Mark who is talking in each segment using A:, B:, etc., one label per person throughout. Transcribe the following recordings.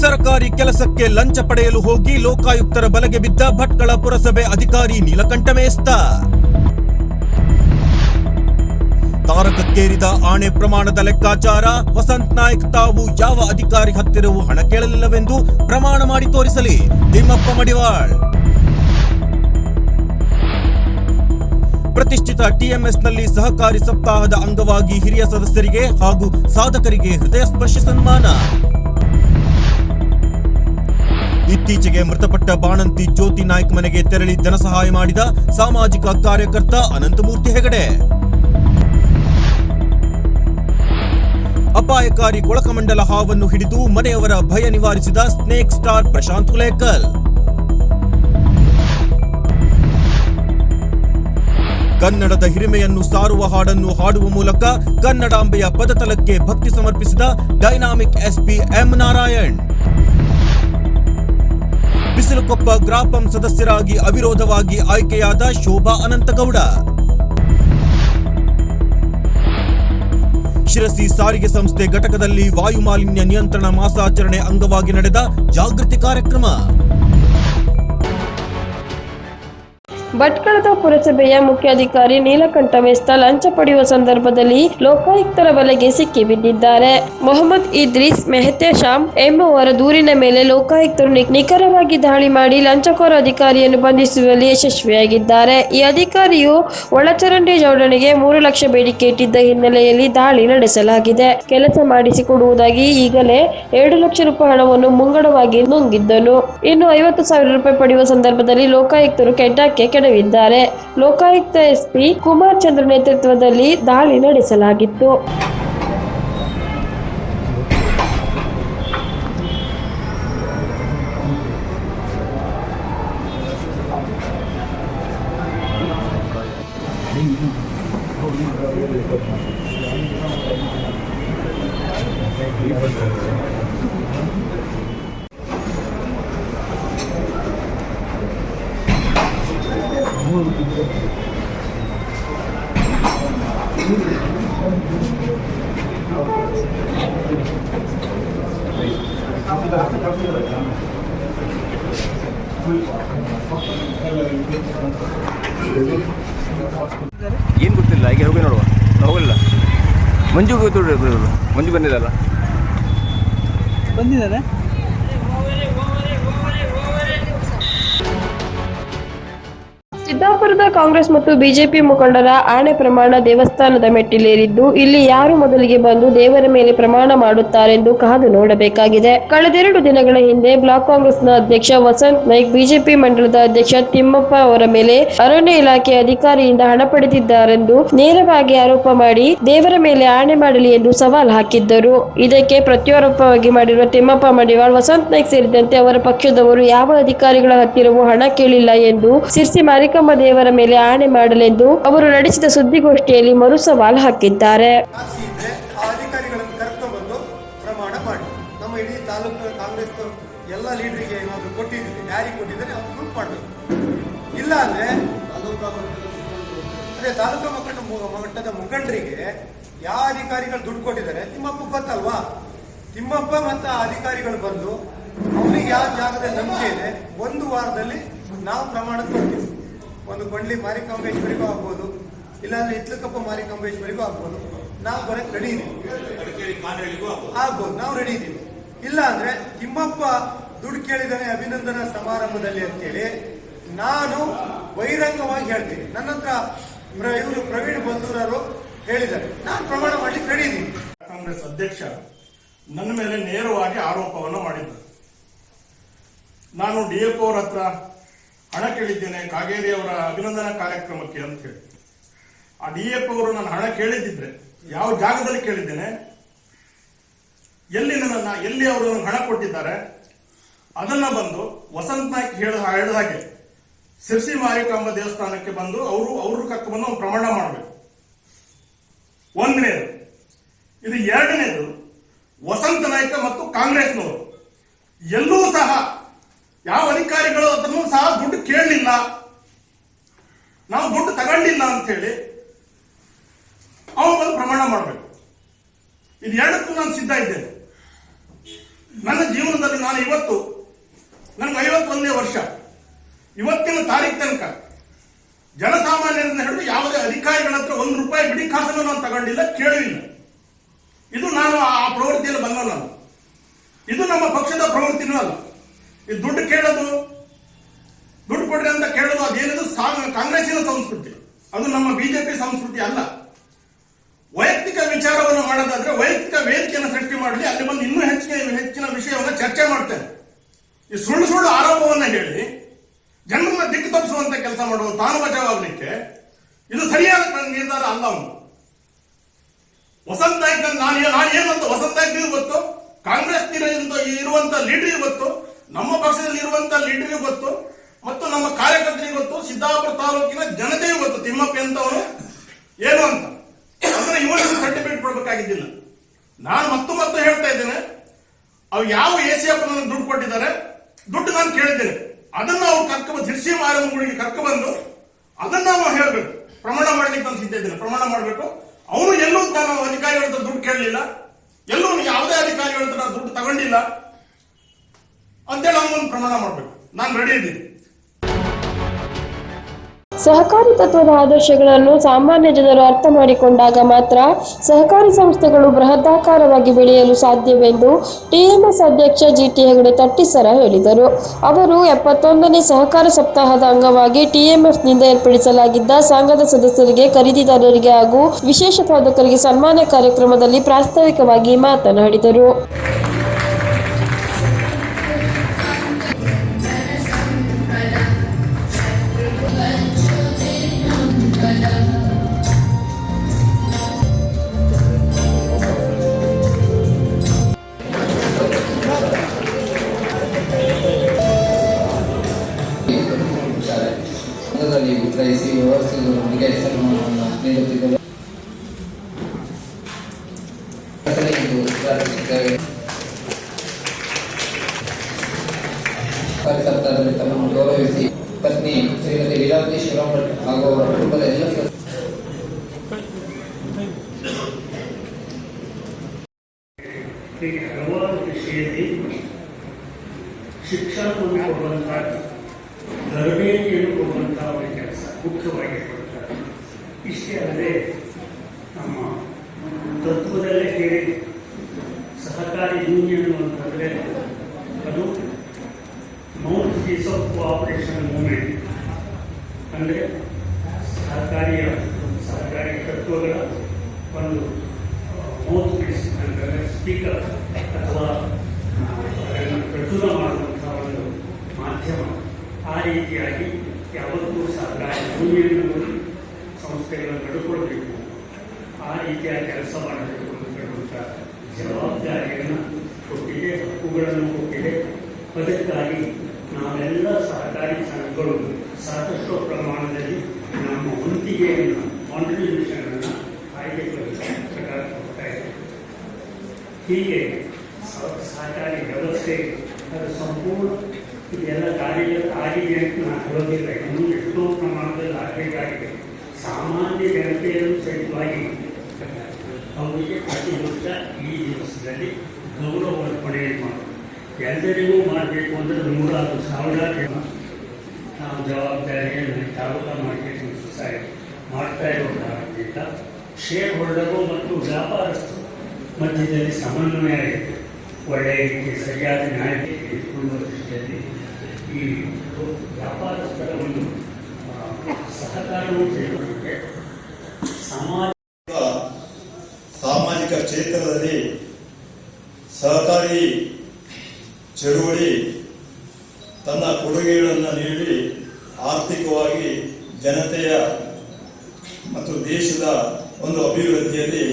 A: ಸರ್ಕಾರಿ ಕೆಲಸಕ್ಕೆ ಲಂಚ ಪಡೆಯಲು ಹೋಗಿ ಲೋಕಾಯುಕ್ತರ ಬಲೆಗೆ ಬಿದ್ದ ಭಟ್ಕಳ ಪುರಸಭೆ ಅಧಿಕಾರಿ ನೀಲಕಂಠ ಮೇಸ್ತ ತಾರಕಕ್ಕೇರಿದ ಆಣೆ ಪ್ರಮಾಣದ ಲೆಕ್ಕಾಚಾರ, ವಸಂತ್ ನಾಯಕ್ ತಾವು ಯಾವ ಅಧಿಕಾರಿ ಹತ್ತಿರವೂ ಹಣ ಕೇಳಲಿಲ್ಲವೆಂದು ಪ್ರಮಾಣ ಮಾಡಿ ತೋರಿಸಲಿ. ತಿಮ್ಮಪ್ಪ ಮಡಿವಾಳ್. ಪ್ರತಿಷ್ಠಿತ ಟಿಎಂಎಸ್ನಲ್ಲಿ ಸಹಕಾರಿ ಸಪ್ತಾಹದ ಅಂಗವಾಗಿ ಹಿರಿಯ ಸದಸ್ಯರಿಗೆ ಹಾಗೂ ಸಾಧಕರಿಗೆ ಹೃದಯ ಸ್ಪರ್ಶಿ ಸನ್ಮಾನ. ಇತ್ತೀಚೆಗೆ ಮೃತಪಟ್ಟ ಬಾಣಂತಿ ಜ್ಯೋತಿ ನಾಯ್ಕ್ ಮನೆಗೆ ತೆರಳಿ ಧನಸಹಾಯ ಮಾಡಿದ ಸಾಮಾಜಿಕ ಕಾರ್ಯಕರ್ತ ಅನಂತಮೂರ್ತಿ ಹೆಗಡೆ. ಅಪಾಯಕಾರಿ ಕೊಳಕಮಂಡಲ ಹಾವನ್ನು ಹಿಡಿದು ಮನೆಯವರ ಭಯ ನಿವಾರಿಸಿದ ಸ್ನೇಕ್ ಸ್ಟಾರ್ ಪ್ರಶಾಂತ್ ಹುಲೇಕಲ್. ಕನ್ನಡದ ಹಿರಿಮೆಯನ್ನು ಸಾರುವ ಹಾಡನ್ನು ಹಾಡುವ ಮೂಲಕ ಕನ್ನಡಾಂಬೆಯ ಪದತಲಕ್ಕೆ ಭಕ್ತಿ ಸಮರ್ಪಿಸಿದ dynamic SP M Narayan. Bisilukoppa ಗ್ರಾಪಂ ಸದಸ್ಯರಾಗಿ ಅವಿರೋಧವಾಗಿ ಆಯ್ಕೆಯಾದ ಶೋಭಾ ಅನಂತಗೌಡ. ಶಿರಸಿ ಸಾರಿಗೆ ಸಂಸ್ಥೆ ಘಟಕದಲ್ಲಿ ವಾಯು ಮಾಲಿನ್ಯ ನಿಯಂತ್ರಣ ಮಾಸಾಚರಣೆ ಅಂಗವಾಗಿ ನಡೆದ ಜಾಗೃತಿ ಕಾರ್ಯಕ್ರಮ.
B: ಭಟ್ಕಳದ ಪುರಸಭೆಯ ಮುಖ್ಯಾಧಿಕಾರಿ ನೀಲಕಂಠ ಮೇಸ್ತ ಲಂಚ ಪಡೆಯುವ ಸಂದರ್ಭದಲ್ಲಿ ಲೋಕಾಯುಕ್ತರ ಬಲೆಗೆ ಸಿಕ್ಕಿಬಿದ್ದಿದ್ದಾರೆ ಮೊಹಮ್ಮದ್ ಇದ್ರಿಸ್ ಮೆಹತೇಶಾಮ್ ಎಂಬುವರ ದೂರಿನ ಮೇಲೆ ಲೋಕಾಯುಕ್ತರು ನಿಖರವಾಗಿ ದಾಳಿ ಮಾಡಿ ಲಂಚಕೋರ ಅಧಿಕಾರಿಯನ್ನು ಬಂಧಿಸುವಲ್ಲಿ ಯಶಸ್ವಿಯಾಗಿದ್ದಾರೆ. ಈ ಅಧಿಕಾರಿಯು ಒಳಚರಂಡಿ ಜೋಡಣೆಗೆ ಮೂರು ಲಕ್ಷ ಬೇಡಿಕೆ ಇಟ್ಟಿದ್ದ ಹಿನ್ನೆಲೆಯಲ್ಲಿ ದಾಳಿ ನಡೆಸಲಾಗಿದೆ. ಕೆಲಸ ಮಾಡಿಸಿಕೊಡುವುದಾಗಿ ಈಗಲೇ ಎರಡು ಲಕ್ಷ ರೂಪಾಯಿ ಹಣವನ್ನು ಮುಂಗಡವಾಗಿ ನುಂಗಿದ್ದನು. ಇನ್ನು ಐವತ್ತು ಸಾವಿರ ರೂಪಾಯಿ ಪಡೆಯುವ ಸಂದರ್ಭದಲ್ಲಿ ಲೋಕಾಯುಕ್ತರು ಕೆಡ್ಡಕ್ಕೆ ಕೆಡವಿದ್ದಾರೆ ಲೋಕಾಯುಕ್ತ ಎಸ್ಪಿ ಕುಮಾರ್ ಚಂದ್ರ ನೇತೃತ್ವದಲ್ಲಿ ದಾಳಿ ನಡೆಸಲಾಗಿತ್ತು
C: ಏನು ಗೊತ್ತಿಲ್ಲ ಈಗ ಹೋಗಿ ನೋಡುವ. ನಾವು ಹೋಗಲಿಲ್ಲ ಮಂಜು ಗೊತ್ತಿಲ್ಲ ಮಂಜು ಬಂದಿದ್ದಲ್ಲ
D: ಬಂದಿದ್ದಾರೆ
B: ಸಿದ್ದಾಪುರದ ಕಾಂಗ್ರೆಸ್ ಮತ್ತು ಬಿಜೆಪಿ ಮುಖಂಡರ ಆಣೆ ಪ್ರಮಾಣ ದೇವಸ್ಥಾನದ ಮೆಟ್ಟಿಲೇರಿದ್ದು, ಇಲ್ಲಿ ಯಾರು ಮೊದಲಿಗೆ ಬಂದು ದೇವರ ಮೇಲೆ ಪ್ರಮಾಣ ಮಾಡುತ್ತಾರೆಂದು ಕಾದು ನೋಡಬೇಕಾಗಿದೆ. ಕಳೆದೆರಡು ದಿನಗಳ ಹಿಂದೆ ಬ್ಲಾಕ್ ಕಾಂಗ್ರೆಸ್ನ ಅಧ್ಯಕ್ಷ ವಸಂತ್ ನಾಯ್ಕ್, ಬಿಜೆಪಿ ಮಂಡಲದ ಅಧ್ಯಕ್ಷ ತಿಮ್ಮಪ್ಪ ಅವರ ಮೇಲೆ ಅರಣ್ಯ ಇಲಾಖೆ ಅಧಿಕಾರಿಯಿಂದ ಹಣ ಪಡೆದಿದ್ದಾರೆಂದು ನೇರವಾಗಿ ಆರೋಪ ಮಾಡಿ ದೇವರ ಮೇಲೆ ಆಣೆ ಮಾಡಲಿ ಎಂದು ಸವಾಲ್ ಹಾಕಿದ್ದರು. ಇದಕ್ಕೆ ಪ್ರತ್ಯಾರೋಪವಾಗಿ ಮಾಡಿರುವ ತಿಮ್ಮಪ್ಪ ಮಡಿವಾಳ್, ವಸಂತ್ ನಾಯ್ಕ್ ಸೇರಿದಂತೆ ಅವರ ಪಕ್ಷದವರು ಯಾವ ಅಧಿಕಾರಿಗಳ ಹತ್ತಿರವೂ ಹಣ ಕೇಳಿಲ್ಲ ಎಂದು ಸಿರ್ಸಿ ಮಾರಿಕಮ್ಮ ದೇವರ ಮೇಲೆ ಆಣೆ ಮಾಡಲೆಂದು ಅವರು ನಡೆಸಿದ ಸುದ್ದಿಗೋಷ್ಠಿಯಲ್ಲಿ ಮರು ಸವಾಲು ಹಾಕಿದ್ದಾರೆ
E: ಪ್ರಮಾಣ ಮಾಡಿ. ನಮ್ಮ ಇಡೀ ತಾಲೂಕು ಕಾಂಗ್ರೆಸ್ ಎಲ್ಲ ಲೀಡರಿಗೆ ಏನಾದರೂ ಕೊಟ್ಟಿದ್ದೀವಿ ಯಾರಿಗೆ ಕೊಟ್ಟಿದ್ದಾರೆ ಅವ್ರು ಪ್ರೂಫ್ ಮಾಡಬೇಕು. ಇಲ್ಲ ಅಂದ್ರೆ ಅದೇ ತಾಲೂಕು ಮುಖಂಡ ಮು- ಮಟ್ಟದ ಮುಖಂಡರಿಗೆ ಯಾವ ಅಧಿಕಾರಿಗಳು ದುಡ್ಡು ಕೊಟ್ಟಿದ್ದಾರೆ ತಿಮ್ಮಪ್ಪ ಗೊತ್ತಲ್ವಾ? ತಿಮ್ಮಪ್ಪ ಮತ್ತು ಅಧಿಕಾರಿಗಳು ಬಂದು ಅವ್ರಿಗೆ ಯಾವ ಜಾಗದಲ್ಲಿ ನಂಬಿಕೆ ಇದೆ, ಒಂದು ವಾರದಲ್ಲಿ ನಾವು ಪ್ರಮಾಣ ಕೊಡ್ತೀವಿ. ಒಂದು ಕೊಂಡ್ಲಿ ಮಾರಿಕಾಂಬೇಶ್ವರಿಗೂ ಆಗ್ಬೋದು ಇಲ್ಲಾಂದ್ರೆ ಇತ್ಲಕಪ್ಪ ಮಾರಿಕಾಂಬೇಶ್ವರಿಗೂ ಆಗ್ಬೋದು. ನಾವು ಬರಕ್ ರೆಡಿ ಇದೀವಿ. ಆಗ್ಬೋದು. ನಾವು ರೆಡಿ ಇದೀವಿ. ಇಲ್ಲ ಅಂದ್ರೆ ತಿಮ್ಮಪ್ಪ ದುಡ್ಡು ಕೇಳಿದಾನೆ ಅಭಿನಂದನಾ ಸಮಾರಂಭದಲ್ಲಿ ಅಂತೇಳಿ ನಾನು ಬಹಿರಂಗವಾಗಿ ಹೇಳ್ತೀನಿ. ನನ್ನ ಹತ್ರ ಇವರು ಪ್ರವೀಣ್ ಬಸೂರರು ಹೇಳಿದ್ದಾರೆ. ನಾನು ಪ್ರಮಾಣ ಮಾಡ್ಲಿಕ್ಕೆ ರೆಡಿ ಇದೀನಿ.
F: ಕಾಂಗ್ರೆಸ್ ಅಧ್ಯಕ್ಷ ನನ್ನ ಮೇಲೆ ನೇರವಾಗಿ ಆರೋಪವನ್ನು ಮಾಡಿದ್ದರು ನಾನು ಡಿ ಎಫ್ ಅವರ ಹತ್ರ ಹಣ ಕೇಳಿದ್ದೇನೆ, ಕಾಗೇರಿ ಅವರ ಅಭಿನಂದನಾ ಕಾರ್ಯಕ್ರಮಕ್ಕೆ ಅಂತ ಹೇಳಿ. ಆ ಡಿ ಎಫ್ ಅವರು ನಾನು ಹಣ ಕೇಳಿದ್ದಿದ್ರೆ, ಯಾವ ಜಾಗದಲ್ಲಿ ಕೇಳಿದ್ದೇನೆ, ಎಲ್ಲಿ ನನ್ನ ಎಲ್ಲಿ ಅವರು ಹಣ ಕೊಟ್ಟಿದ್ದಾರೆ, ಅದನ್ನ ಬಂದು ವಸಂತ ನಾಯ್ಕ್ ಹೇಳ, ಹೇಳಿದ ಹಾಗೆ, ಸಿರ್ಸಿ ಮಾರಿಕಾಂಬ ದೇವಸ್ಥಾನಕ್ಕೆ ಬಂದು ಅವರು, ಅವ್ರ ಕಕ್ಕವನ್ನು ಪ್ರಮಾಣ ಮಾಡಬೇಕು. ಒಂದನೇದು. ಇದು ಎರಡನೇದು, ವಸಂತ ನಾಯ್ಕ ಮತ್ತು ಕಾಂಗ್ರೆಸ್ನವರು. ಎಲ್ಲೂ ಸಹ ಯಾವ ಅಧಿಕಾರಿಗಳು ಅದನ್ನು ಸಹ ದುಡ್ಡು ಕೇಳಲಿಲ್ಲ. ನಾವು ದುಡ್ಡು ತಗೊಂಡಿಲ್ಲ ಅಂತ ಹೇಳಿ ಅವನು ಬಂದು ಪ್ರಮಾಣ ಮಾಡಬೇಕು. ಇದು ಎರಡಕ್ಕೂ ನಾನು ಸಿದ್ಧ ಇದ್ದೇನೆ. ನನ್ನ ಜೀವನದಲ್ಲಿ ನಾನು ಇವತ್ತು, ನನಗೆ ಐವತ್ತೊಂದನೇ ವರ್ಷ. ಇವತ್ತಿನ ತಾರೀಕು ತನಕ ಜನಸಾಮಾನ್ಯರಿಂದ ಹಿಡಿದು ಯಾವುದೇ ಅಧಿಕಾರಿಗಳ ಹತ್ರ ಒಂದು ರೂಪಾಯಿ ಬಿಡಿ ಕಾಸನ್ನು ನಾನು ತಗೊಂಡಿಲ್ಲ, ಕೇಳಲಿಲ್ಲ. ಇದು ನಾನು ಆ ಪ್ರವೃತ್ತಿಯಲ್ಲಿ ಬಂದವಲ್ಲ ಇದು ನಮ್ಮ ಪಕ್ಷದ ಪ್ರವೃತ್ತಿನೂ ಅಲ್ಲ. ಇದು ದುಡ್ಡು ಕೇಳೋದು, ದುಡ್ಡು ಕೊಡ್ರಿ ಅಂತ ಕೇಳೋದು, ಅದೇನದು ಕಾಂಗ್ರೆಸ್ಸಿನ ಸಂಸ್ಕೃತಿ. ಅದು ನಮ್ಮ ಬಿಜೆಪಿ ಸಂಸ್ಕೃತಿ ಅಲ್ಲ. ವೈಯಕ್ತಿಕ ವಿಚಾರವನ್ನು ಮಾಡೋದಾದ್ರೆ ವೈಯಕ್ತಿಕ ವೇದಿಕೆಯನ್ನು ಸೃಷ್ಟಿ ಮಾಡಲಿ, ಅಲ್ಲಿ ಬಂದು ಇನ್ನೂ ಹೆಚ್ಚಿನ ಹೆಚ್ಚಿನ ವಿಷಯವನ್ನು ಚರ್ಚೆ ಮಾಡ್ತೇನೆ. ಈ ಸುಳ್ಳು ಸುಳ್ಳು ಆರೋಪವನ್ನು ಹೇಳಿ, ಜನರನ್ನ ದಿಕ್ಕು ತಪ್ಪಿಸುವಂತ ಕೆಲಸ ಮಾಡುವ ತಾನು ಬಚಾವಾಗಲಿಕ್ಕೆ ಇದು ಸರಿಯಾದ ನಿರ್ಧಾರ ಅಲ್ಲ ಅವನು ವಸಂತ ನಾನು ಏನಂತ ವಸಂತ ಗೊತ್ತು ಕಾಂಗ್ರೆಸ್ ಇರುವಂತ ಲೀಡರ್ ಗೊತ್ತು ನಮ್ಮ ಪಕ್ಷದಲ್ಲಿ ಇರುವಂತ ಲೀಡರ್ ಗೊತ್ತು, ಮತ್ತು ನಮ್ಮ ಕಾರ್ಯಕರ್ತರಿಗೆ ಗೊತ್ತು, ಸಿದ್ದಾಪುರ ತಾಲೂಕಿನ ಜನತೆಯೂ ಗೊತ್ತು, ತಿಮ್ಮಪ್ಪ ಎಂತವನು ಏನು ಅಂತ. ಅಂದ್ರೆ ಇವನಿಗೆ ಸರ್ಟಿಫಿಕೇಟ್ ಕೊಡಬೇಕಾಗಿದ್ದಿಲ್ಲ. ನಾನು ಮತ್ತು ಮತ್ತೆ ಹೇಳ್ತಾ ಇದ್ದೇನೆ, ಅವು ಯಾವ ಎ ಸಿ ಎಫ್ ದುಡ್ಡು ಕೊಟ್ಟಿದ್ದಾರೆ, ದುಡ್ಡು ನಾನು ಕೇಳಿದ್ದೇನೆ. ಅದನ್ನ ಅವ್ರು ಕರ್ಕ ಹಿರ್ಸಿ ಮಾರಮ್ಮಗಳಿಗೆ ಕರ್ಕ ಬಂದು, ಅದನ್ನ ನಾವು ಹೇಳ್ಬೇಕು. ಪ್ರಮಾಣ ಮಾಡ್ಲಿಕ್ಕೆ ನಾನು ಸಿದ್ಧ ಪ್ರಮಾಣ ಮಾಡಬೇಕು. ಅವನು ಎಲ್ಲೂ ನಾನು ಅಧಿಕಾರಿಗಳ ದುಡ್ಡು ಕೇಳಲಿಲ್ಲ. ಎಲ್ಲೂ ಯಾವುದೇ ಅಧಿಕಾರಿಗಳ ದುಡ್ಡು ತಗೊಂಡಿಲ್ಲ. ಅಂತೇಳಿ ಪ್ರಮಾಣ ಮಾಡಬೇಕು. ನಾನು ರೆಡಿ ಇದ್ದೀನಿ.
B: ಸಹಕಾರಿ ತತ್ವದ ಆದರ್ಶಗಳನ್ನು ಸಾಮಾನ್ಯ ಜನರು ಅರ್ಥ ಮಾಡಿಕೊಂಡಾಗ ಮಾತ್ರ ಸಹಕಾರಿ ಸಂಸ್ಥೆಗಳು ಬೃಹದಾಕಾರವಾಗಿ ಬೆಳೆಯಲು ಸಾಧ್ಯವೆಂದು ಟಿಎಂಎಸ್ ಅಧ್ಯಕ್ಷ ಜಿಟಿ ಹೆಗಡೆ ತಟ್ಟಿಸರ ಹೇಳಿದರು. ಅವರು ಎಪ್ಪತ್ತೊಂದನೇ ಸಹಕಾರ ಸಪ್ತಾಹದ ಅಂಗವಾಗಿ ಟಿಎಂಎಫ್ನಿಂದ ಏರ್ಪಡಿಸಲಾಗಿದ್ದ ಸಂಘದ ಸದಸ್ಯರಿಗೆ, ಖರೀದಿದಾರರಿಗೆ ಹಾಗೂ ವಿಶೇಷ ಸಾಧಕರಿಗೆ ಸನ್ಮಾನ ಕಾರ್ಯಕ್ರಮದಲ್ಲಿ ಪ್ರಾಸ್ತಾವಿಕವಾಗಿ ಮಾತನಾಡಿದರು.
D: ವ್ಯವಸ್ಥೆಗಳೊಂದಿಗೆ ಸನ್ಮಾನವನ್ನು ನೀಡುತ್ತಿದ್ದರು
G: ಇಷ್ಟೇ ಅಲ್ಲದೆ ನಮ್ಮ ತತ್ವದಲ್ಲೇ ಹೇಳಿ ಸಹಕಾರಿ ಯೂನಿಯನ್ ಅಂತಂದರೆ ಅದು Mount piece of cooperation movement ಅಂದರೆ ಸಹಕಾರಿಯ ಸಹಕಾರಿ ತತ್ವಗಳ ಒಂದು ಮೌತ್ ಪೀಸ್ ಅಂತಂದರೆ ಸ್ಪೀಕರ್ ಅಥವಾ ಅದನ್ನು ಪ್ರಚುರ ಮಾಡುವಂಥ ಒಂದು ಮಾಧ್ಯಮ ಆ ರೀತಿಯಾಗಿ ಯಾವತ್ತೂ ಸಹಕಾರಿ ಯೂನಿಯನ್ಗಳು ಸಂಸ್ಥೆಗಳನ್ನು ನಡ್ಕೊಳ್ಬೇಕು ಆ ರೀತಿಯ ಕೆಲಸ ಮಾಡಬೇಕು ಅಂತ ಹೇಳುವಂಥ ಜವಾಬ್ದಾರಿಯನ್ನು ಕೊಟ್ಟಿದೆ ಹಕ್ಕುಗಳನ್ನು ಕೊಟ್ಟಿದೆ ಅದಕ್ಕಾಗಿ ನಾವೆಲ್ಲ ಸಹಕಾರಿ ಸಂಘಗಳು. ಸಾಕಷ್ಟು ಪ್ರಮಾಣದಲ್ಲಿ ನಮ್ಮ ಹೊಂದಿಗೆಯನ್ನು ಕಾಂಟ್ರಿಬ್ಯೂಷನ್ಗಳನ್ನು ಕಾಯ್ದೆ ಸರ್ಕಾರ ಕೊಡ್ತಾ ಇದೆ. ಹೀಗೆ ಸಹಕಾರಿ ವ್ಯವಸ್ಥೆ, ಅದು ಸಂಪೂರ್ಣ ಇದೆಲ್ಲ ಕಾರ್ಯ ಆಗಿದೆ ಅಂತ ನಾನು ಹೇಳೋದಿಲ್ಲ. ಇನ್ನೂ ಎಷ್ಟೋ ಪ್ರಮಾಣದಲ್ಲಿ ಆಗಬೇಕಾಗಿದೆ. ಸಾಮಾನ್ಯ ಜನತೆಯನ್ನು ಸಹಿತವಾಗಿ ಅವರಿಗೆ ಪ್ರತಿ ವರ್ಷ ಈ ದಿವಸದಲ್ಲಿ ಗೌರವ ಅರ್ಪಣೆ ಮಾಡೋದು ಎಲ್ಲರಿಗೂ ಮಾಡಬೇಕು ಅಂದರೆ ನೂರಾರು ಸಾವಿರಾರು ಜನ ನಾವು ಜವಾಬ್ದಾರಿಯನ್ನು ತಾಲೂಕಾ ಮಾರ್ಕೆಟಿಂಗ್ ಸೊಸೈಟಿ ಮಾಡ್ತಾ ಇರೋ ಕಾರಣದಿಂದ ಶೇರ್ ಹೋಲ್ಡರು ಮತ್ತು ವ್ಯಾಪಾರಸ್ಥರು ಮಧ್ಯದಲ್ಲಿ ಸಮನ್ವಯ ಇದೆ ಒಳ್ಳೆಯ ರೀತಿ ಸರಿಯಾದ ನ್ಯಾಯಕ್ಕೆ ಇಟ್ಕೊಳ್ಳುವ ದೃಷ್ಟಿಯಲ್ಲಿ ಈ ವ್ಯಾಪಾರಸ್ಥರ ಒಂದು ಸಹಕಾರವನ್ನು ಸಹಕಾರವು ಸೇರಿಕೊಳ್ಳುತ್ತೆ. ಸಮಾಜ
H: ಸಾಮಾಜಿಕ ಕ್ಷೇತ್ರದಲ್ಲಿ ಸಹಕಾರಿ ಚಳುವಳಿ ತನ್ನ ಕೊಡುಗೆಗಳನ್ನು ನೀಡಿ ಆರ್ಥಿಕವಾಗಿ ಜನತೆಯ ಮತ್ತು ದೇಶದ ಒಂದು ಅಭಿವೃದ್ಧಿಯಲ್ಲಿ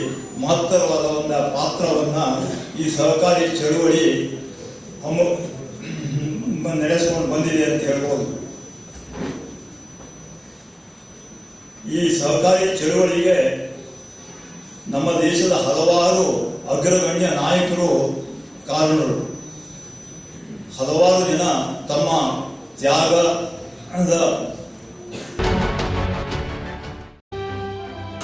H: ಮಹತ್ತರವಾದ ಒಂದು ಪಾತ್ರವನ್ನು ಈ ಸಹಕಾರಿ ಚಳುವಳಿ ಹಮ್ಮು ನಡೆಸಿಕೊಂಡು ಬಂದಿದೆ ಅಂತ ಹೇಳ್ಬೋದು. ಈ ಸಹಕಾರಿ ಚಳುವಳಿಗೆ ನಮ್ಮ ದೇಶದ ಹಲವಾರು ಅಗ್ರಗಣ್ಯ ನಾಯಕರು ಕಾರಣರು. ಹಲವಾರು ಜನ ತಮ್ಮ ತ್ಯಾಗದ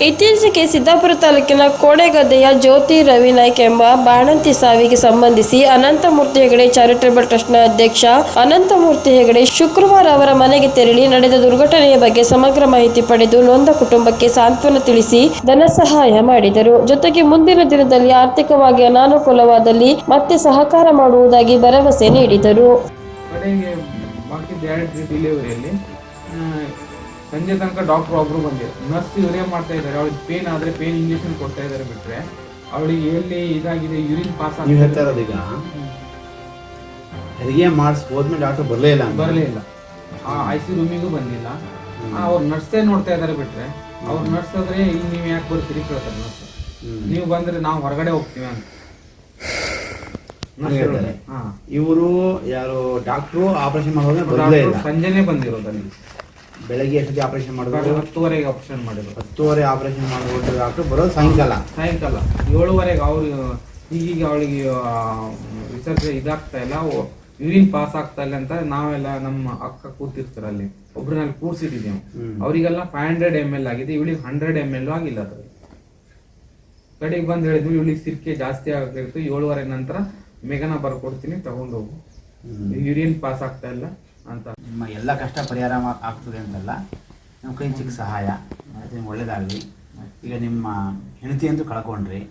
B: ಇತ್ತೀಚೆಗೆ ಸಿದ್ದಾಪುರ ತಾಲೂಕಿನ ಕೋಣೆಗದ್ದೆಯ ಜ್ಯೋತಿ ರವಿ ನಾಯ್ಕ ಎಂಬ ಬಾಣಂತಿ ಸಾವಿಗೆ ಸಂಬಂಧಿಸಿ ಅನಂತಮೂರ್ತಿ ಹೆಗಡೆ ಚಾರಿಟೇಬಲ್ ಟ್ರಸ್ಟ್ನ ಅಧ್ಯಕ್ಷ ಅನಂತಮೂರ್ತಿ ಹೆಗಡೆ ಶುಕ್ರವಾರ ಅವರ ಮನೆಗೆ ತೆರಳಿ ನಡೆದ ದುರ್ಘಟನೆಯ ಬಗ್ಗೆ ಸಮಗ್ರ ಮಾಹಿತಿ ಪಡೆದು ನೊಂದ ಕುಟುಂಬಕ್ಕೆ ಸಾಂತ್ವನ ತಿಳಿಸಿ ಧನ ಸಹಾಯ ಮಾಡಿದರು. ಜೊತೆಗೆ ಮುಂದಿನ ದಿನದಲ್ಲಿ ಆರ್ಥಿಕವಾಗಿ ಅನಾನುಕೂಲವಾದಲ್ಲಿ ಮತ್ತೆ ಸಹಕಾರ ಮಾಡುವುದಾಗಿ ಭರವಸೆ ನೀಡಿದರು.
I: ಸಂಜೆ ತನಕ ಡಾಕ್ಟರ್ ಒಬ್ರು ಬಂದಿದ್ರು ನರ್ಸ್ ಇವರೇ ಮಾಡ್ತಾ ಇದ್ದಾರೆ ಅವಳಿಗೆ ಪೇನ್ ಆದ್ರೆ ಪೇನ್ ಇಂಜೆಕ್ಷನ್ ಕೊಡ್ತಾ ಇದ್ದಾರೆ ಬಿಟ್ರೆ ಅವಳಿಗೆ ಎಲ್ಲಿ ಇದಾಗಿದೆ ಯೂರಿನ್ ಪಾಸ್
J: ನೀವು ಹೇಳ್ತಾ ಇರೋದು ಈಗ ಹೆರಿಗೆ ಮಾಡಿಸ್ ಹೋದ್ಮೇಲೆ ಡಾಕ್ಟರ್ ಬರಲೇ ಇಲ್ಲ.
I: ಬರಲೇ ಇಲ್ಲ. ಆ ಐ ಸಿ ರೂಮಿಗೂ ಬಂದಿಲ್ಲ. ಅವ್ರು ನರ್ಸೇ ನೋಡ್ತಾ ಇದ್ದಾರೆ ಬಿಟ್ರೆ ಅವ್ರು ನರ್ಸ್ ಆದ್ರೆ ಇಲ್ಲಿ ನೀವು ಯಾಕೆ ಬರ್ತೀರಿ ಕೇಳ್ತಾರೆ ನರ್ಸ್ ನೀವು ಬಂದ್ರೆ ನಾವು ಹೊರಗಡೆ ಹೋಗ್ತೀವಿ ಅಂತ.
J: ಇವರು ಯಾರು ಡಾಕ್ಟ್ರು ಆಪರೇಷನ್ ಮಾಡೋದ್ರೆ
I: ಡಾಕ್ಟ್ರು ಸಂಜೆನೆ ಬಂದಿರೋದ ಅಲ್ಲಿ.
J: ಬೆಳಗ್ಗೆ ಎಷ್ಟೊತ್ತಿಗೆ ಆಪರೇಷನ್ ಮಾಡಿದ್ರು
I: ಹತ್ತುವರೆಗೆ ಆಪರೇಷನ್ ಮಾಡಿದ್ರು.
J: ಹತ್ತುವರೆ ಆಪರೇಷನ್ ಮಾಡಿಬಿಟ್ಟು ಡಾಕ್ಟರ್ ಬರೋದು ಸಾಯಂಕಾಲ.
I: ಸಾಯಂಕಾಲ. ಏಳುವರೆಗೆ ಅವ್ರು ಈಗೀಗ ಅವಳಿಗೆ ರಿಸರ್ಚ್ ಇದಾಗ್ತಾ ಇಲ್ಲ. ಯೂರಿನ್ ಪಾಸ್ ಆಗ್ತಾ ಇಲ್ಲ ಅಂತ ನಾವೆಲ್ಲ ನಮ್ಮ ಅಕ್ಕ ಕೂತಿರ್ತಾರೆ ಅಲ್ಲಿ. ಒಬ್ರನ್ನಲ್ಲಿ
J: ಕೂರಿಸಿದ್ದೀವಿ.
I: ಅವರಿಗೆಲ್ಲ ಫೈವ್ ಹಂಡ್ರೆಡ್ ಎಂ ಎಲ್ ಆಗಿದೆ. ಇವಳಿಗೆ ಹಂಡ್ರೆಡ್ ಎಂ ಎಲ್ ಆಗಿಲ್ಲ ಅದ್ರಲ್ಲಿ. ಕಡೆಗೆ ಬಂದು ಹೇಳಿದ್ವಿ ಇವಳಿಗೆ ಸಿರ್ಕೆ ಜಾಸ್ತಿ ಆಗಿರ್ತು ಏಳುವರೆ ನಂತರ ಮೇಘನ ಬರ್ಕೊಡ್ತೀನಿ ತಗೊಂಡು ಹೋಗು. ಯೂರಿನ್ ಪಾಸ್ ಆಗ್ತಾ ಇಲ್ಲ. ಅಂತ
J: ನಿಮ್ಮ ಎಲ್ಲ ಕಷ್ಟ ಪರಿಹಾರ ಆಗ್ತದೆ ಅಂತಲ್ಲ ನಮ್ಮ ಕೈ ಚಿಕ್ಕ ಸಹಾಯ ನಿಮ್ಗೆ ಒಳ್ಳೇದಾಗಲಿ. ಈಗ ನಿಮ್ಮ ಹೆಂಡತಿ ಅಂತೂ ಕಳ್ಕೊಂಡ್ರಿ,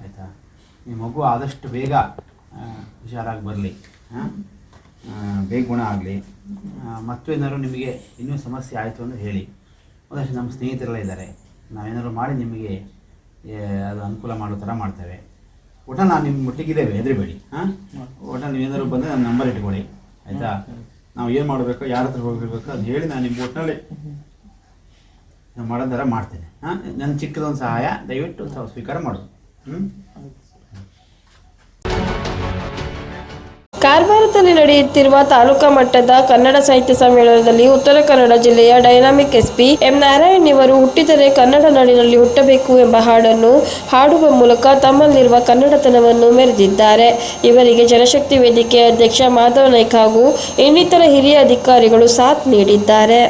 J: ಆಯಿತಾ? ನಿಮ್ಮ ಮಗು ಆದಷ್ಟು ಬೇಗ ಹುಷಾರಾಗಿ ಬರಲಿ ಹಾಂ ಬೇಗ ಗುಣ ಆಗಲಿ. ಮತ್ತು ಏನಾದ್ರು ನಿಮಗೆ ಇನ್ನೂ ಸಮಸ್ಯೆ ಆಯಿತು ಅಂತ ಹೇಳಿ. ಒಂದಷ್ಟು ನಮ್ಮ ಸ್ನೇಹಿತರೆಲ್ಲ ಇದ್ದಾರೆ. ನಾವೇನಾದ್ರು ಮಾಡಿ ನಿಮಗೆ ಅದು ಅನುಕೂಲ ಮಾಡೋ ಥರ ಮಾಡ್ತೇವೆ. ಒಟ್ಟ ನಾನು ನಿಮ್ಮ ಒಟ್ಟಿಗಿದ್ದೇವೆ, ಹೆದರಿಬೇಡಿ ಹಾಂ ಒಟ್ಟ ನೀವೇನಾದ್ರು ಬಂದರೆ ನನ್ನ ನಂಬರ್ ಇಟ್ಕೊಳ್ಳಿ, ಆಯಿತಾ? ನಾವು ಏನು ಮಾಡಬೇಕು, ಯಾರ ಹತ್ರ ಹೋಗಿರ್ಬೇಕು ಅದು ಹೇಳಿ ನಾನು ನಿಮ್ಮ ಒಟ್ಟಿನಲ್ಲಿ ನಾನು ಮಾಡ್ತೇನೆ. ಹಾಂ ನನ್ನ ಚಿಕ್ಕದೊಂದು ಸಹಾಯ ದಯವಿಟ್ಟು ಸ್ವೀಕಾರ ಮಾಡೋದು ಹ್ಞೂ
B: ಕಾರವಾರದಲ್ಲಿ ನಡೆಯುತ್ತಿರುವ ತಾಲೂಕಾ ಮಟ್ಟದ ಕನ್ನಡ ಸಾಹಿತ್ಯ ಸಮ್ಮೇಳನದಲ್ಲಿ ಉತ್ತರ ಕನ್ನಡ ಜಿಲ್ಲೆಯ ಡೈನಾಮಿಕ್ ಎಸ್ಪಿ ಎಂ ನಾರಾಯಣ್ ಇವರು ಹುಟ್ಟಿದರೆ ಕನ್ನಡ ನಾಡಿನಲ್ಲಿ ಹುಟ್ಟಬೇಕು ಎಂಬ ಹಾಡನ್ನು ಹಾಡುವ ಮೂಲಕ ತಮ್ಮಲ್ಲಿರುವ ಕನ್ನಡತನವನ್ನು ಮೆರೆದಿದ್ದಾರೆ. ಇವರಿಗೆ ಜನಶಕ್ತಿ ವೇದಿಕೆ ಅಧ್ಯಕ್ಷ ಮಾಧವ ನಾಯ್ಕ ಹಾಗೂ ಇನ್ನಿತರ ಹಿರಿಯ ಅಧಿಕಾರಿಗಳು ಸಾಥ್ ನೀಡಿದ್ದಾರೆ.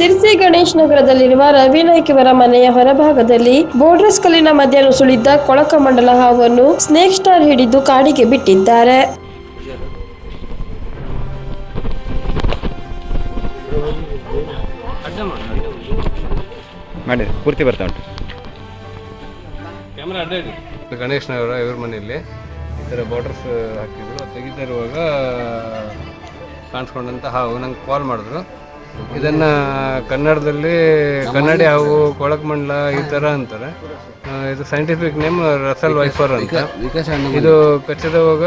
B: ಸಿರ್ಸಿ ಗಣೇಶ್ ನಗರದಲ್ಲಿರುವ ರವಿ ನಾಯ್ಕ್ ಇವರ ಮನೆಯ ಹೊರಭಾಗದಲ್ಲಿ ಬೋರ್ಡ್ರಸ್ ಕಲ್ಲಿನ ಮಧ್ಯ ನುಸುಳಿದ್ದ ಕೊಳಕಮಂಡಲ ಹಾವನ್ನು ಸ್ನೇಕ್ ಸ್ಟಾರ್ ಹಿಡಿದು ಕಾಡಿಗೆ ಬಿಟ್ಟಿದ್ದಾರೆ.
C: ಮಾಡಿ ಪೂರ್ತಿ ಬರ್ತಾ ಉಂಟು.
K: ಗಣೇಶ್ನವರ ಇವ್ರ ಮನೆಯಲ್ಲಿ. ಈ ಥರ ಬಾರ್ಡರ್ಸ್ ಹಾಕಿದ್ರು. ತೆಗಿತಾ ಇರುವಾಗ ಕಾಣಿಸ್ಕೊಂಡಂತ ಹಾವು. ನಂಗೆ ಕಾಲ್ ಮಾಡಿದ್ರು. ಇದನ್ನ ಕನ್ನಡದಲ್ಲಿ ಕನ್ನಡಿ ಹಾವು ಕೊಳಕಮಂಡಲ ಈ ಥರ ಅಂತಾರೆ. ಇದು ಸೈಂಟಿಫಿಕ್ ನೇಮ್ ರಸಲ್ ವೈಫರ್ ಅಂತ. ಇದು ಕಚ್ಚಿದವಾಗ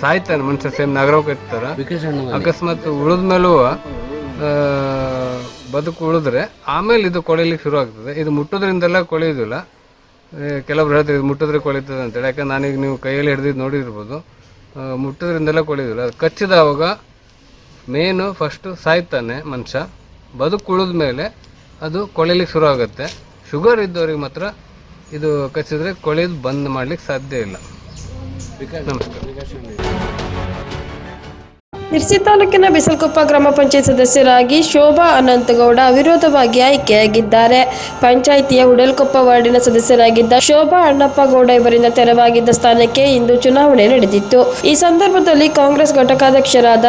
K: ಸಾಯ್ತಾನೆ ಮನುಷ್ಯ ಸೇಮ್ ನಗರಕ್ಕೆ ಇರ್ತಾರ. ಅಕಸ್ಮಾತ್ ಉಳಿದ ಮೇಲೂ ಬದುಕು ಉಳಿದ್ರೆ ಆಮೇಲೆ ಇದು ಕೊಳಿಲಿಕ್ಕೆ ಶುರು ಆಗ್ತದೆ. ಇದು ಮುಟ್ಟೋದ್ರಿಂದೆಲ್ಲ ಕೊಳೆಯೋದಿಲ್ಲ. ಕೆಲವರು ಹೇಳ್ತಾರೆ ಇದು ಮುಟ್ಟಿದ್ರೆ ಕೊಳಿತದೆ ಅಂತೇಳಿ. ಯಾಕಂದ್ರೆ ನಾನೀಗ ನೀವು ಕೈಯಲ್ಲಿ ಹಿಡಿದಿದ್ದು ನೋಡಿರ್ಬೋದು. ಮುಟ್ಟೋದ್ರಿಂದೆಲ್ಲ ಕೊಳೆಯೋದಿಲ್ಲ. ಅದು ಕಚ್ಚಿದವಾಗ ಮೇನು ಫಸ್ಟು ಸಾಯ್ತಾನೆ ಮನುಷ್ಯ. ಬದುಕು ಉಳಿದ ಮೇಲೆ ಅದು ಕೊಳಿಲಿಕ್ಕೆ ಶುರು ಆಗುತ್ತೆ. ಶುಗರ್ ಇದ್ದವ್ರಿಗೆ ಮಾತ್ರ ಇದು ಕಚ್ಚಿದ್ರೆ ಕೊಳೆದು ಬಂದ್ ಮಾಡ್ಲಿಕ್ಕೆ ಸಾಧ್ಯ ಇಲ್ಲ. ನಮಸ್ಕಾರ.
B: ಸಿರ್ಸಿ ತಾಲೂಕಿನ ಬಿಸಲ್ಕೊಪ್ಪ ಗ್ರಾಮ ಪಂಚಾಯತ್ ಸದಸ್ಯರಾಗಿ ಶೋಭಾ ಅನಂತಗೌಡ ಅವಿರೋಧವಾಗಿ ಆಯ್ಕೆಯಾಗಿದ್ದಾರೆ. ಪಂಚಾಯಿತಿಯ ಉಡಲ್ಕೊಪ್ಪ ವಾರ್ಡಿನ ಸದಸ್ಯರಾಗಿದ್ದ ಶೋಭಾ ಅಣ್ಣಪ್ಪ ಗೌಡ ಇವರಿಂದ ತೆರವಾಗಿದ್ದ ಸ್ಥಾನಕ್ಕೆ ಇಂದು ಚುನಾವಣೆ ನಡೆದಿತ್ತು. ಈ ಸಂದರ್ಭದಲ್ಲಿ ಕಾಂಗ್ರೆಸ್ ಘಟಕಾಧ್ಯಕ್ಷರಾದ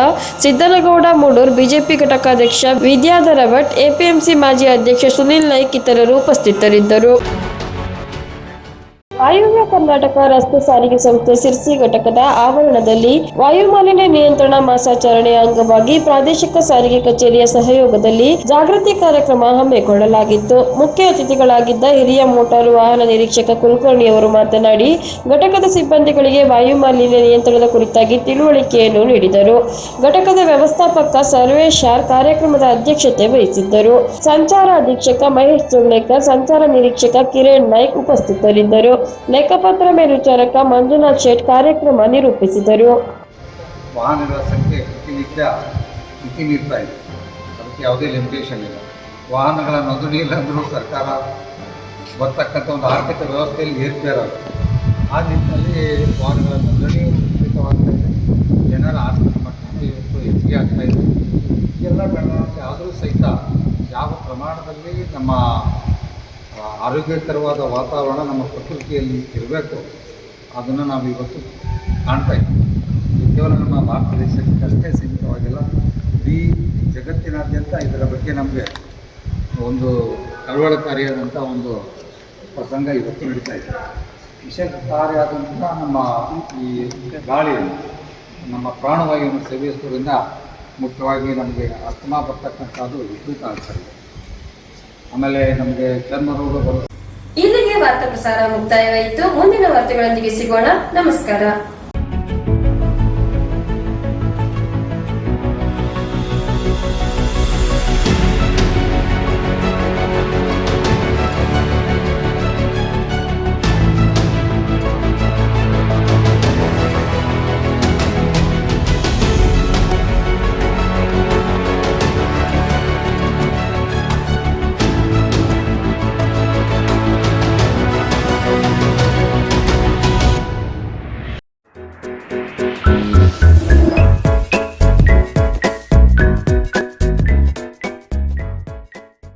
B: ಸಿದ್ದನಗೌಡ, ಮೂಡೂರ್ ಬಿಜೆಪಿ ಘಟಕಾಧ್ಯಕ್ಷ ವಿದ್ಯಾಧರ ಭಟ್, ಎಪಿಎಂಸಿ ಮಾಜಿ ಅಧ್ಯಕ್ಷ ಸುನಿಲ್ ನಾಯ್ಕ್ ಇತರರು ಉಪಸ್ಥಿತರಿದ್ದರು. ವಾಯುವ್ಯ ಕರ್ನಾಟಕ ರಸ್ತೆ ಸಾರಿಗೆ ಸಂಸ್ಥೆ ಸಿರ್ಸಿ ಘಟಕದ ಆವರಣದಲ್ಲಿ ವಾಯು ಮಾಲಿನ್ಯ ನಿಯಂತ್ರಣ ಮಾಸಾಚರಣೆಯ ಅಂಗವಾಗಿ ಪ್ರಾದೇಶಿಕ ಸಾರಿಗೆ ಕಚೇರಿಯ ಸಹಯೋಗದಲ್ಲಿ ಜಾಗೃತಿ ಕಾರ್ಯಕ್ರಮ ಹಮ್ಮಿಕೊಳ್ಳಲಾಗಿತ್ತು. ಮುಖ್ಯ ಅತಿಥಿಗಳಾಗಿದ್ದ ಹಿರಿಯ ಮೋಟಾರು ವಾಹನ ನಿರೀಕ್ಷಕ ಕುಲಕರ್ಣಿ ಅವರು ಮಾತನಾಡಿ, ಘಟಕದ ಸಿಬ್ಬಂದಿಗಳಿಗೆ ವಾಯು ಮಾಲಿನ್ಯ ನಿಯಂತ್ರಣದ ಕುರಿತಾಗಿ ತಿಳುವಳಿಕೆಯನ್ನು ನೀಡಿದರು. ಘಟಕದ ವ್ಯವಸ್ಥಾಪಕ ಸರ್ವೇಶ್ ಆರ್ ಕಾರ್ಯಕ್ರಮದ ಅಧ್ಯಕ್ಷತೆ ವಹಿಸಿದ್ದರು. ಸಂಚಾರ ಅಧೀಕ್ಷಕ ಮಹೇಶ್ ಜೊಳ್ಳೆಕರ್ ಸಂಚಾರ ನಿರೀಕ್ಷಕ ಕಿರಣ್ ನಾಯ್ಕ್ ಉಪಸ್ಥಿತರಿದ್ದರು. ಲೆಕ್ಕಪತ್ರ ಮೇಲ್ವಿಚಾರಕ ಮಂಜುನಾಥ್ ಶೇಟ್ ಕಾರ್ಯಕ್ರಮ ನಿರೂಪಿಸಿದರು.
L: ವಾಹನಗಳ ಸಂಖ್ಯೆ ಪ್ರತಿನಿತ್ಯ ಮಿತಿ ಮೀರ್ತಾ ಇದೆ. ಅದಕ್ಕೆ ಯಾವುದೇ ಲಿಮಿಟೇಷನ್ ಇಲ್ಲ. ವಾಹನಗಳ ನೋಂದಣಿ ಇಲ್ಲ ಸರ್ಕಾರ ಬರ್ತಕ್ಕಂಥ ಒಂದು ಆರ್ಥಿಕ ವ್ಯವಸ್ಥೆಯಲ್ಲಿ ಏರ್ಪೇರಾಗುತ್ತೆ ಆ ನಿಟ್ಟಿನಲ್ಲಿ ವಾಹನಗಳ ನೋಂದಣಿ ಇದೆ ಜನರ ಆರ್ಥಿಕ ಮಟ್ಟ ಇವತ್ತು ಹೆಚ್ಚಿಗೆ ಆಗ್ತಾ ಇದೆ. ಎಲ್ಲ ಬೆಳವಣಿಗೆ ಆದರೂ ಸಹಿತ ಯಾವ ಪ್ರಮಾಣದಲ್ಲಿ ನಮ್ಮ ಆರೋಗ್ಯಕರವಾದ ವಾತಾವರಣ ನಮ್ಮ ಪ್ರಕೃತಿಯಲ್ಲಿ ಇರಬೇಕು. ಅದನ್ನು ನಾವು ಇವತ್ತು ಕಾಣ್ತಾ ಇದ್ದೀವಿ ಕೇವಲ ನಮ್ಮ ಭಾರತ ದೇಶಕ್ಕೆ ಅಷ್ಟೇ ಸೀಮಿತವಾಗಿಲ್ಲ. ಇಡೀ ಜಗತ್ತಿನಾದ್ಯಂತ ಇದರ ಬಗ್ಗೆ ನಮಗೆ ಒಂದು ಕಳವಳಕಾರಿಯಾದಂಥ ಒಂದು ಪ್ರಸಂಗ ಇವತ್ತು ನಡೀತಾ ಇದೆ. ವಿಷಕಾರಿಯಾದಂಥ ನಮ್ಮ ಈ ಗಾಳಿ ನಮ್ಮ ಪ್ರಾಣವಾಯುವನ್ನು ಸೇವಿಸುವುದರಿಂದ ಮುಖ್ಯವಾಗಿ ನಮಗೆ ಅಸ್ತಮ ಬರ್ತಕ್ಕಂಥದ್ದು ವಿಪರೀತ ಆಗ್ತಾ ಇದೆ ಆಮೇಲೆ ನಮಗೆ ಚರ್ಮ ರೋಗ ಬರುತ್ತೆ.
M: ಇಲ್ಲಿಗೆ ವಾರ್ತಾ ಪ್ರಸಾರ ಮುಕ್ತಾಯವಾಯಿತು. ಮುಂದಿನ ವಾರ್ತೆಗಳೊಂದಿಗೆ ಸಿಗೋಣ. ನಮಸ್ಕಾರ.